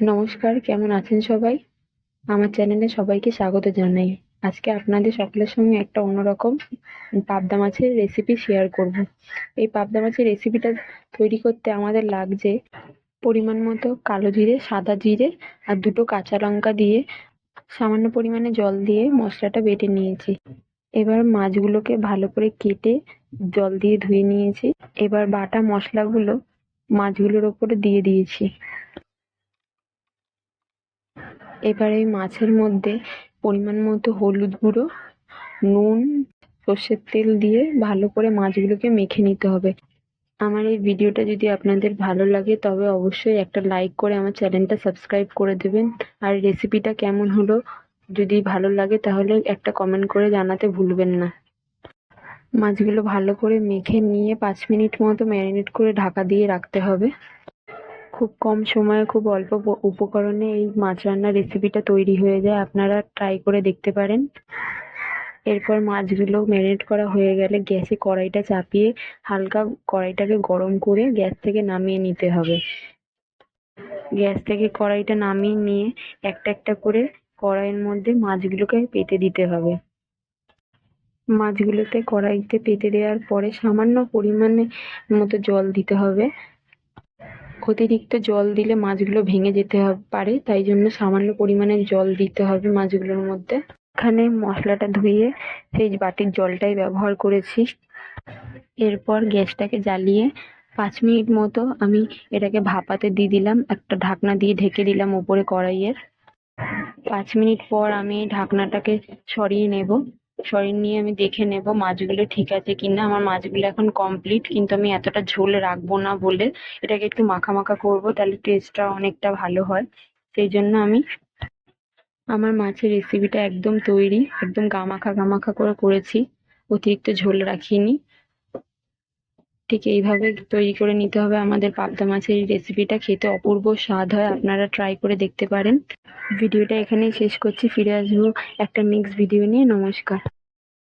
নমস্কার, কেমন আছেন সবাই? আমার চ্যানেলে সবাইকে স্বাগত জানাই। আজকে আপনাদের সকলের সঙ্গে একটা অন্যরকম পাবদা মাছের রেসিপি শেয়ার করব। এই পাবদা মাছের রেসিপিটা তৈরি করতে আমাদের লাগছে পরিমাণ মতো কালো জিরে, সাদা জিরে আর দুটো কাঁচা লঙ্কা দিয়ে সামান্য পরিমাণে জল দিয়ে মশলাটা বেটে নিয়েছি। এবার মাছগুলোকে ভালো করে কেটে জল দিয়ে ধুয়ে নিয়েছি। এবার বাটা মশলাগুলো মাছগুলোর ওপরে দিয়ে দিয়েছি। এবার এই মাছের মধ্যে পরিমাণ মতো হলুদ গুঁড়ো, নুন, সর্ষের তেল দিয়ে ভালো করে মাছগুলোকে মেখে নিতে হবে। আমার এই ভিডিওটা যদি আপনাদের ভালো লাগে, তবে অবশ্যই একটা লাইক করে আমার চ্যানেলটা সাবস্ক্রাইব করে দেবেন। আর রেসিপিটা কেমন হলো যদি ভালো লাগে, তাহলে একটা কমেন্ট করে জানাতে ভুলবেন না। মাছগুলো ভালো করে মেখে নিয়ে পাঁচ মিনিট মতো ম্যারিনেট করে ঢাকা দিয়ে রাখতে হবে। খুব কম সময়ে, খুব অল্প উপকরণে এই মাছ রান্নার রেসিপিটা তৈরি হয়ে যায়। আপনারা ট্রাই করে দেখতে পারেন। এরপর মাছগুলো ম্যারিনেট করা হয়ে গেলে গ্যাসে কড়াইটা চাপিয়ে হালকা কড়াইটাকে গরম করে গ্যাস থেকে নামিয়ে নিতে হবে। গ্যাস থেকে কড়াইটা নামিয়ে নিয়ে একটা একটা করে কড়াইয়ের মধ্যে মাছগুলোকে পেতে দিতে হবে। মাছগুলোতে কড়াইতে পেতে দেওয়ার পরে সামান্য পরিমাণে মতো জল দিতে হবে। অতিরিক্ত জল দিলে মাছগুলো ভেঙে যেতে পারে। তাই জন্য সামান্য পরিমাণে জল দিতে হবে মাছগুলোর মধ্যে। এখানে মশলাটা ধুয়ে সেই বাটির জলটাই ব্যবহার করেছি। এরপর গ্যাসটাকে জ্বালিয়ে পাঁচ মিনিট মতো আমি এটাকে ভাপাতে দিয়ে দিলাম। একটা ঢাকনা দিয়ে ঢেকে দিলাম উপরে কড়াইয়ের। পাঁচ মিনিট পর আমি ঢাকনাটাকে সরিয়ে নেব। সরিয়ে নিয়ে আমি দেখে নেব মাছগুলো ঠিক আছে কিনা। আমার মাছগুলো এখন কমপ্লিট কিন্তু আমি এতটা ঝোল রাখব না বলে এটাকে একটু মাখা মাখা করব, তাহলে টেস্টটা অনেকটা ভালো হয়। সেই জন্য আমি আমার মাছের রেসিপিটা একদম তৈরি, একদম গামাখা গামাখা করে করেছি। অতিরিক্ত ঝোল রাখিনি। ঠিক এইভাবে তৈরি করে নিতে হবে আমাদের পাবদা মাছের এই রেসিপিটা খেতে অপূর্ব স্বাদ হয়, আপনারা ট্রাই করে দেখতে পারেন। ভিডিওটা এখানেই শেষ করছি, ফিরে আসব একটা নেক্সট ভিডিও নিয়ে। নমস্কার।